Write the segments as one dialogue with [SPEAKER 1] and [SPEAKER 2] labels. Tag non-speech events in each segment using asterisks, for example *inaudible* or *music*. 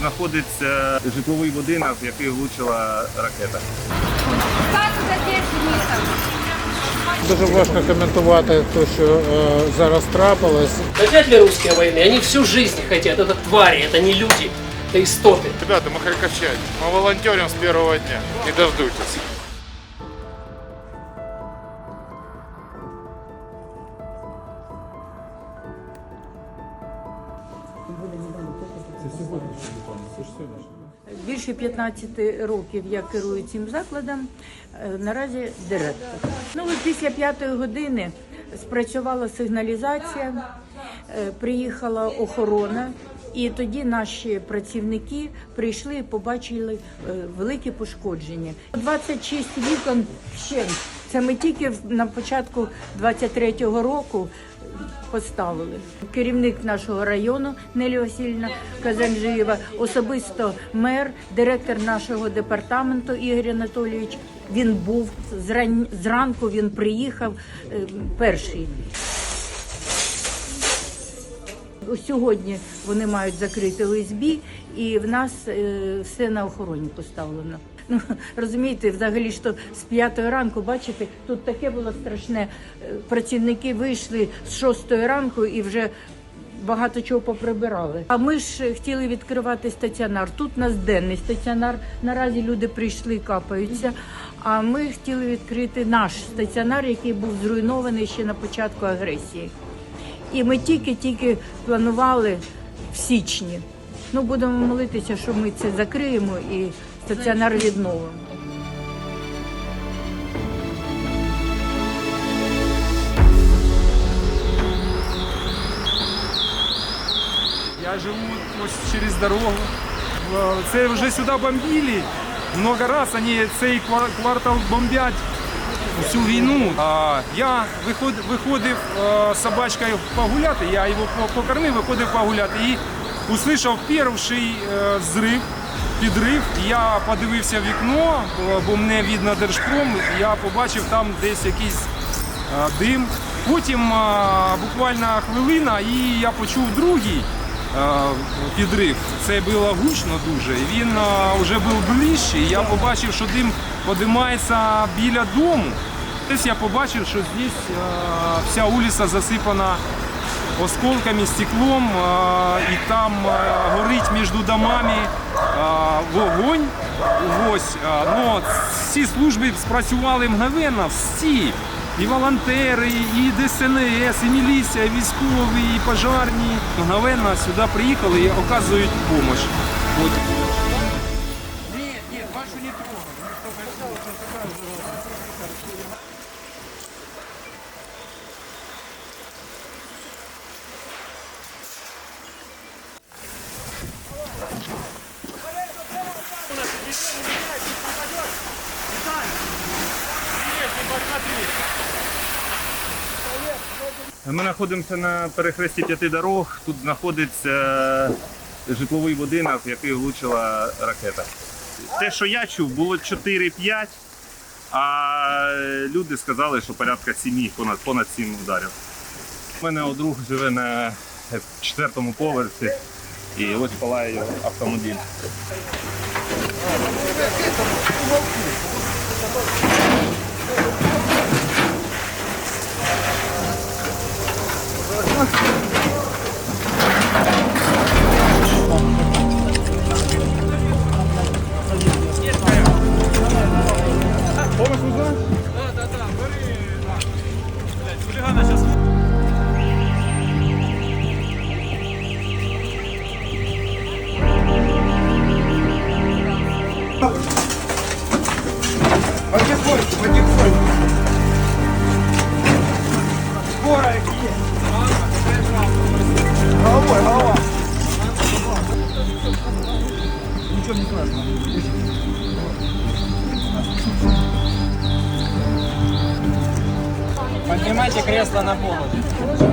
[SPEAKER 1] знаходиться житловий будинок, в який влучила ракета.
[SPEAKER 2] Статус задержаний.
[SPEAKER 3] Дуже важко коментувати те, що е, зараз трапилось.
[SPEAKER 4] Хотят ли русские войны? Они всю жизнь хотят. Это твари, это не люди, это истоты.
[SPEAKER 5] Ребята, мы харьковчане. Мы волонтерим с первого дня. Не дождутесь.
[SPEAKER 6] Більше 15 років я керую цим закладом. е, Наразі директор. Ну от після п'ятої години спрацювала сигналізація, е, приїхала охорона. І тоді наші працівники прийшли і побачили е, великі пошкодження. 26 вікон ще. Це ми тільки на початку 23-го року поставили. Керівник нашого району Нелі Васильівна Казанжиєва, особисто мер, директор нашого департаменту Ігор Анатолійович. Він був зран... зранку. Він приїхав е, перший. Сьогодні вони мають закрити ОСБ, і в нас е, все на охороні поставлено. Ну розумієте, взагалі то з п'ятої ранку, бачите, тут таке було страшне. Е, Працівники вийшли з шостої ранку і вже багато чого поприбирали. А ми ж хотіли відкривати стаціонар. Тут у нас денний стаціонар. Наразі люди прийшли, капаються. А ми хотіли відкрити наш стаціонар, який був зруйнований ще на початку агресії. І ми тільки-тільки планували в січні. Ну, будемо молитися, що ми це закриємо і стаціонар відновимо.
[SPEAKER 7] Я живу ось через дорогу. Е, Це вже сюди бомбили. Много раз вони цей ква- квартал бомблять всю війну. А я виход, виходив е, з собачкою погуляти, я його по- покормив, виходив погуляти і услышав перший е, зрив, підрив. Я подивився в вікно, бо- мене видно держпром. Я побачив там десь якийсь е, дим. Потім е, буквально хвилина, і я почув другий е, підрив. Це було гучно дуже. Він е, вже був ближче. Я побачив, що дим подимається біля дому. Десь я побачив, що здесь е, вся вулиця засипана осколками, стеклом, е, і там е, горить між домами вогонь. Ось, но всі служби спрацювали мгновенно, всі. І волонтери, і ДСНС, і міліція, і військові, і пожарні. Мгновенно сюди приїхали і оказують допомогу.
[SPEAKER 1] Знаходимося на перехресті п'яти дорог. Тут знаходиться житловий будинок, в який влучила ракета. Те, що я чув, було 4-5, а люди сказали, що порядка 7, понад, понад 7 ударів. У мене друг живе на четвертому поверсі і ось палає його автомобіль.
[SPEAKER 2] Vamos, Suzana?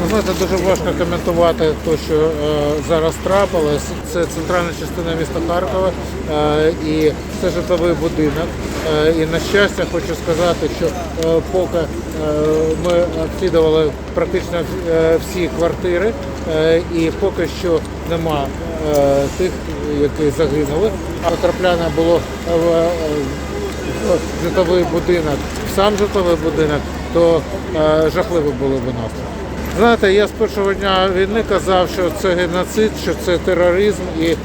[SPEAKER 2] Раз.
[SPEAKER 3] знаєте, дуже важко коментувати те, що е, зараз трапилось. Це центральна частина міста Харкова е, і це житловий будинок. Е, і на щастя, хочу сказати, що е, поки е, ми обслідували практично е, всі квартири, е, і поки що нема е, тих, які загинули. А потрапляння було в, е, житловий будинок, сам житловий будинок, то е, жахливо було б нас. Знаєте, я з першого дня війни казав, що це геноцид, що це тероризм. І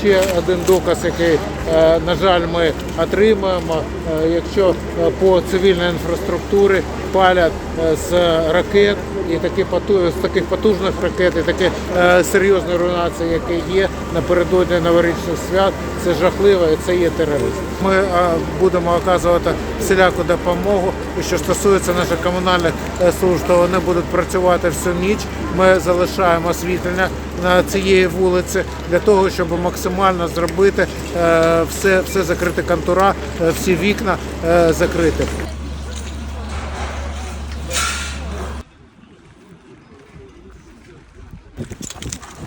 [SPEAKER 3] ще один доказ, який, е, на жаль, ми отримуємо, е, якщо е, по цивільній інфраструктурі палять е, з ракет і такі з таких потужних ракет, і такі е, серйозні руйнації, які є напередодні новорічних свят, це жахливо і це є тероризм. Ми е, будемо оказувати всіляку допомогу. І що стосується наших комунальних е, служб, то вони будуть працювати всю ніч. Ми залишаємо освітлення цієї вулиці для того, щоб максимально зробити е, все, все закрити контура, е, всі вікна е, закрити.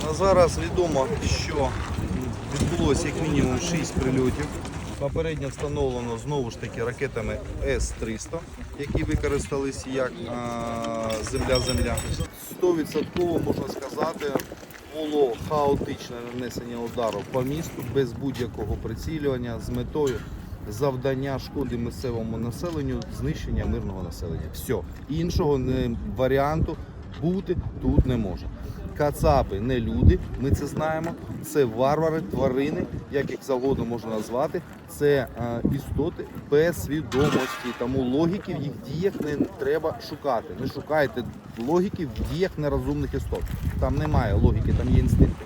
[SPEAKER 8] На зараз відомо, що відбулося як мінімум 6 прильотів. Попередньо встановлено знову ж таки ракетами С-300, які використалися як земля-земля. 100% можна сказати, було хаотичне нанесення удару по місту без будь-якого прицілювання з метою завдання шкоди місцевому населенню, знищення мирного населення. Все. Іншого варіанту бути тут не може. Кацапи не люди, ми це знаємо. Це варвари, тварини, як їх завгодно можна назвати. Це е, істоти без свідомості. Тому логіки в їх діях не треба шукати. Не шукайте логіки в діях нерозумних істот. Там немає логіки, там є інстинкти.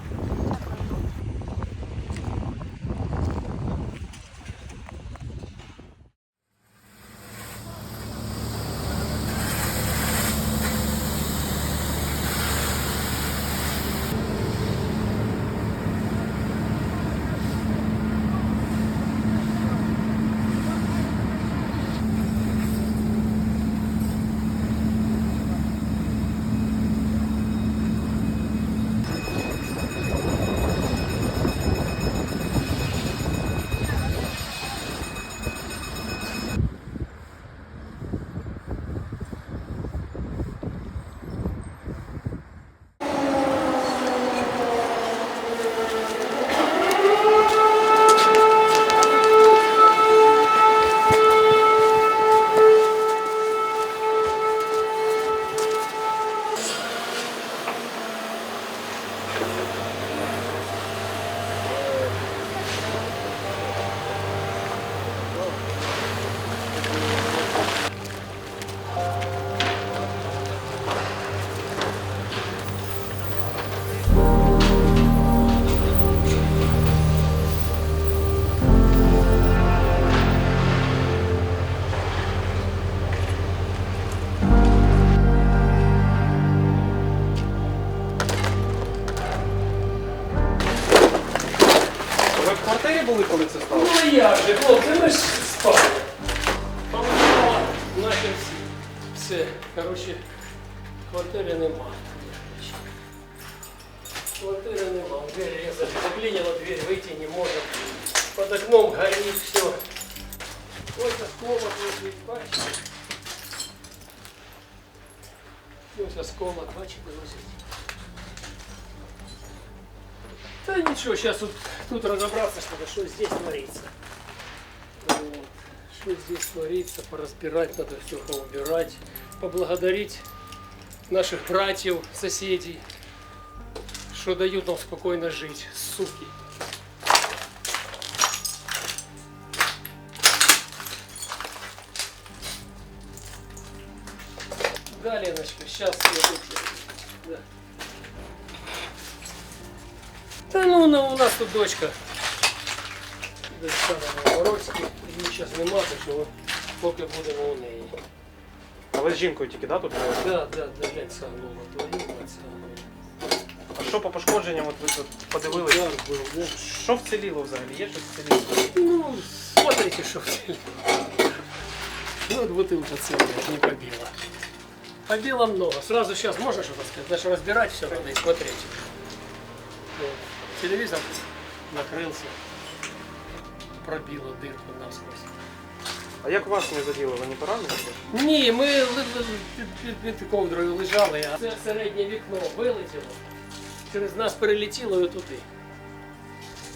[SPEAKER 4] Квартири нема. Дверь резали. Заклинило дверь, выйти не можем. Под окном горит все. Ось осколок вот бачите. Ось осколок, бачите, ось. Да ничего, сейчас тут, тут разобраться, что, что здесь творится. Вот. Что здесь творится, поразбирать надо все поубирать, поблагодарить наших братьев, соседей, что дают нам спокойно жить, суки. Да, Леночка, сейчас я тут... Да. Да ну, ну, у нас тут дочка. Дочка на Новгородській, її зараз нема, так що поки будемо у неї.
[SPEAKER 9] А ви з жінкою тільки, да, тут? були?
[SPEAKER 4] Да, да, да, глянь, сагнула, твою мать сагнула.
[SPEAKER 9] А що по пошкодженням, от ви тут подивилися?
[SPEAKER 4] Удар був, да.
[SPEAKER 9] Що вціліло взагалі? Є щось вціліло?
[SPEAKER 4] Ну, смотрите, что в теле. Ну, вот бутылка целая, не побила. Побила много. Сразу сейчас можно что-то сказать? Даже разбирать все надо и смотреть. Вот. Телевизор накрылся. Пробило дырку насквозь.
[SPEAKER 9] А як вас не заділо? Ви не поранені?
[SPEAKER 4] Ні, ми ли- ли- під, під, під ковдрою лежали, а це середнє вікно вилетіло, Через нас перелетіло і туди.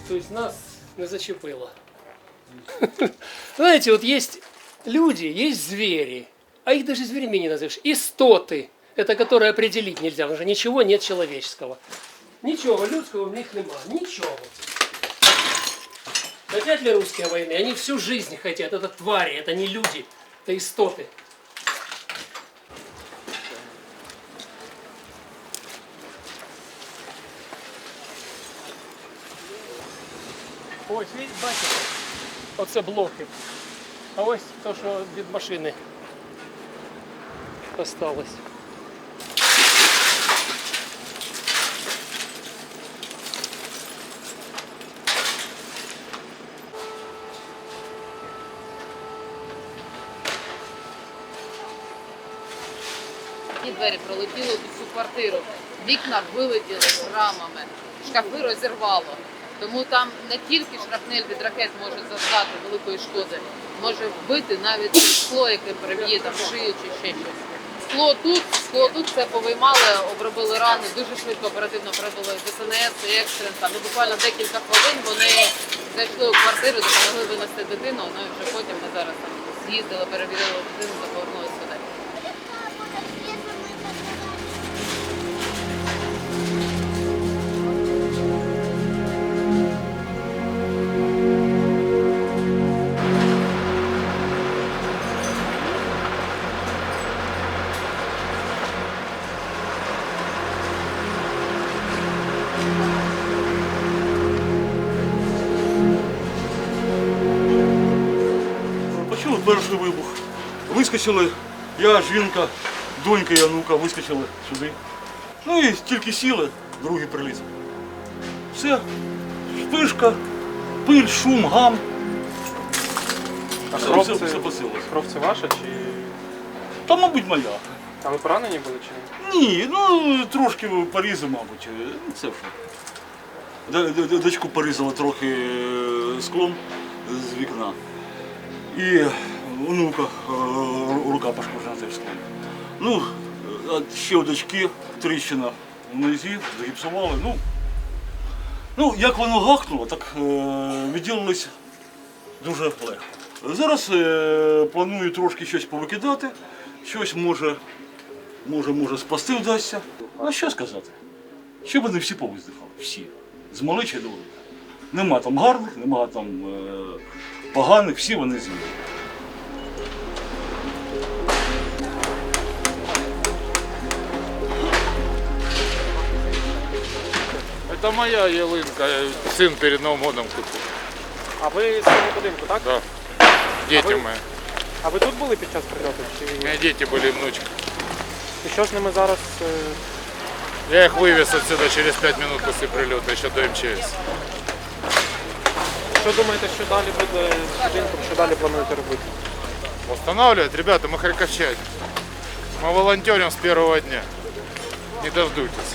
[SPEAKER 4] Тобто нас не зачепило. *laughs* Знаете, вот есть люди, есть звери, а их даже зверями не назовешь. Истоты, это которые определить нельзя, потому что ничего нет человеческого. Ничего людского в них нема, ничего. Хотят ли русские войны? Они всю жизнь хотят. Это твари, это не люди, это истоты. Ось, бачите, оце блоки. А ось то, що від машини осталось.
[SPEAKER 10] Ті двері пролетіло у всю квартиру. Вікна вилетіли рамами, шкафи розірвало. Тому там не тільки шрапнель від ракет може завдати великої шкоди, може вбити навіть скло, яке переб'є там шию чи ще щось. Скло тут, скло тут все повиймали, обробили рани, дуже швидко оперативно прибули ДСНС екстрен. Ну, буквально декілька хвилин вони зайшли у квартиру, допомогли винести дитину. Ну і вже потім ми зараз там з'їздили, перевірили дитину та
[SPEAKER 11] Вискочили, я, жінка, донька і онука вискочили сюди. Ну і тільки сіли, другий приліз. Все, спишка, пиль, шум, гам.
[SPEAKER 9] А
[SPEAKER 11] Все,
[SPEAKER 9] кров
[SPEAKER 11] все,
[SPEAKER 9] це,
[SPEAKER 11] все посилось.
[SPEAKER 9] кров це ваша чи.
[SPEAKER 11] Та, мабуть, моя.
[SPEAKER 9] А ви поранені були чи ні?
[SPEAKER 11] Ні, ну трошки порізу, мабуть. Ну, Це що. Д- д- д- Дочку порізала трохи е, склом з вікна. І онука е, рука пошкоджена склом. Ну, ще у дочки тріщина в нозі, загіпсували. Ну, ну як воно гахнуло, так е, відділились дуже легко. Зараз е, планую трошки щось повикидати, щось може може, може спасти вдасться. А що сказати? Щоб вони всі повиздихали, всі. З маличі до. Нема там гарних, нема там е, поганих, всі вони зміни.
[SPEAKER 5] Это моя ялинка, сын перед Новым годом купил.
[SPEAKER 9] А ви з цього будинку, так?
[SPEAKER 5] Да. Дети
[SPEAKER 9] А вы-
[SPEAKER 5] мои.
[SPEAKER 9] А ви тут були під час прильоту?
[SPEAKER 5] У
[SPEAKER 9] Чи...
[SPEAKER 5] меня дети были и внучка.
[SPEAKER 9] І що з ними зараз? е,
[SPEAKER 5] Я их вывез отсюда через 5 минут после прилета, еще до МЧС.
[SPEAKER 9] Що думаєте, що далі буде з будинком, що далі плануєте робити?
[SPEAKER 5] Восстанавливать? Ребята, мы харьковчане. Мы волонтерим с первого дня. Не дождутесь.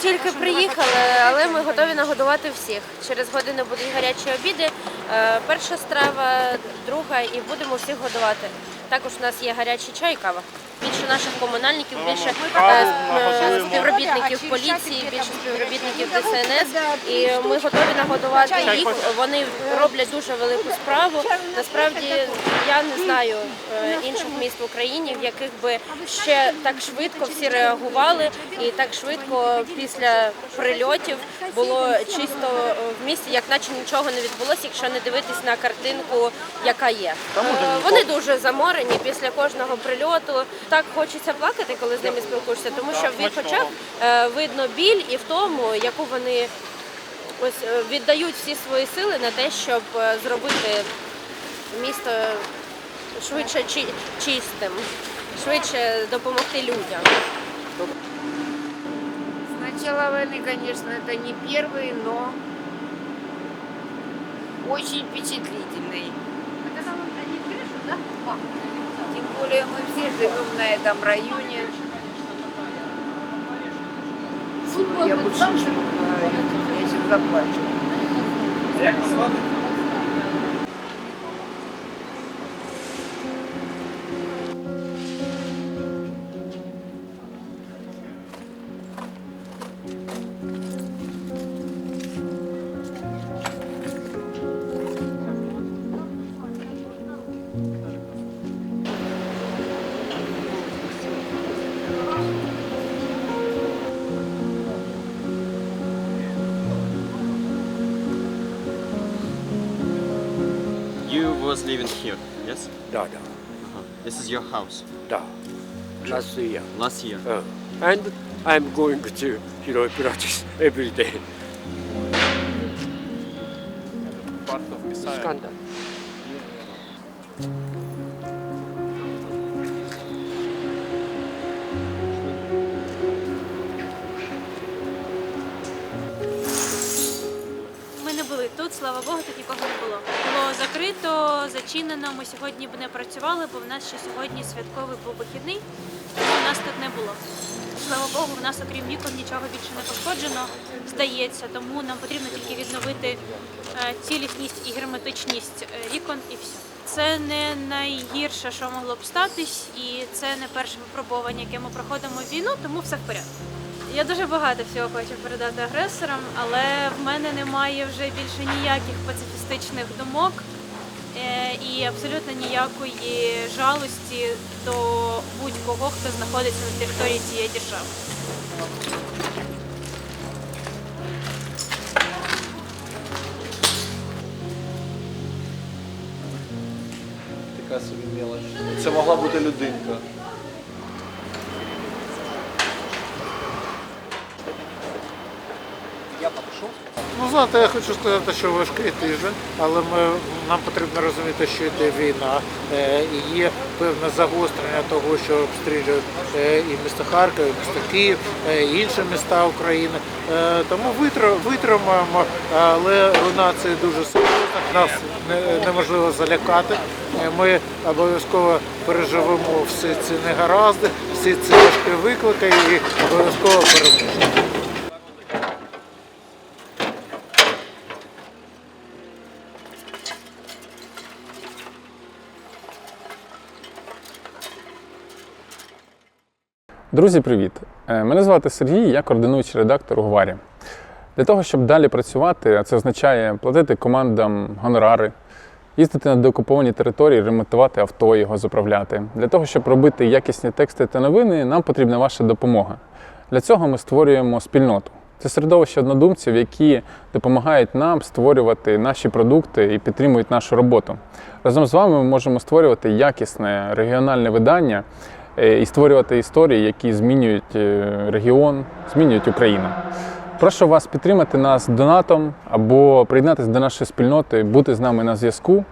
[SPEAKER 2] Тільки приїхали, але ми готові нагодувати всіх. Через годину будуть гарячі обіди. Е, Перша страва, друга, і будемо всіх годувати. Також у нас є гарячий чай і кава. Більше наших комунальників, більше е, е, співробітників поліції, більше співробітників ДСНС. І ми готові нагодувати їх. Вони роблять дуже велику справу. Насправді я не знаю е, інших міст в Україні, в яких би ще так швидко всі реагували, і так швидко після прильотів було чисто в місті, як наче нічого не відбулося, якщо не дивитись на картинку, яка є. Вони дуже заморені після кожного прильоту Так хочеться плакати, коли з ними спілкуєшся, тому що в їх очах е, видно біль і в тому, яку вони ось е, віддають всі свої сили на те, щоб е, зробити місто швидше чи- чистим, швидше допомогти людям.
[SPEAKER 12] начала войны, конечно, это не первый, но очень впечатлительный. Тем Более мы все живем на этом районе. Я больше не живу на районе, я сейчас заплачу.
[SPEAKER 13] You was living here, yes?
[SPEAKER 14] Да, да,
[SPEAKER 13] Uh-huh. This is your house.
[SPEAKER 14] да. Last year.
[SPEAKER 13] Last year.
[SPEAKER 14] Uh, and I'm going to Hiroi practice every day.
[SPEAKER 15] Part of Messiah.
[SPEAKER 16] Зачинено. Ми сьогодні б не працювали, бо в нас ще сьогодні святковий був вихідний, тому нас тут не було. Слава Богу, в нас окрім вікон нічого більше не пошкоджено, здається, тому нам потрібно тільки відновити е, цілісність і герметичність е, вікон і все. Це не найгірше, що могло б статись, і це не перше випробування, яке ми проходимо війну, тому все в порядку. Я дуже багато всього хочу передати агресорам, але в мене немає вже більше ніяких пацифістичних думок і абсолютно ніякої жалості до будь-кого, хто знаходиться на території цієї держави.
[SPEAKER 17] Така собі мелоч. Це могла бути людинка.
[SPEAKER 3] Ну, знаєте, я хочу сказати, що важкий тиждень, але ми, нам потрібно розуміти, що йде війна, е, і є певне загострення того, що обстрілюють е, і місто Харків, і місто Київ, е, і інші міста України. Тому витр- витримаємо, але руйнації дуже серйозна. Нас не- неможливо залякати. Ми обов'язково переживемо всі ці негаразди, всі ці важкі виклики і обов'язково переможемо.
[SPEAKER 18] Друзі, привіт! Е, Мене звати Сергій, я координуючий редактор у Гварі. Для того, щоб далі працювати, а це означає платити командам гонорари, їздити на деокуповані території, ремонтувати авто, його заправляти. Для того, щоб робити якісні тексти та новини, нам потрібна ваша допомога. Для цього ми створюємо спільноту. Це середовище однодумців, які допомагають нам створювати наші продукти і підтримують нашу роботу. Разом з вами ми можемо створювати якісне регіональне видання і створювати історії, які змінюють е, регіон, змінюють Україну. Прошу вас підтримати нас донатом або приєднатися до нашої спільноти, бути з нами на зв'язку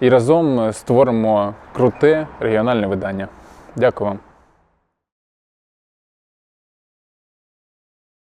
[SPEAKER 18] і разом створимо круте регіональне видання. Дякую вам.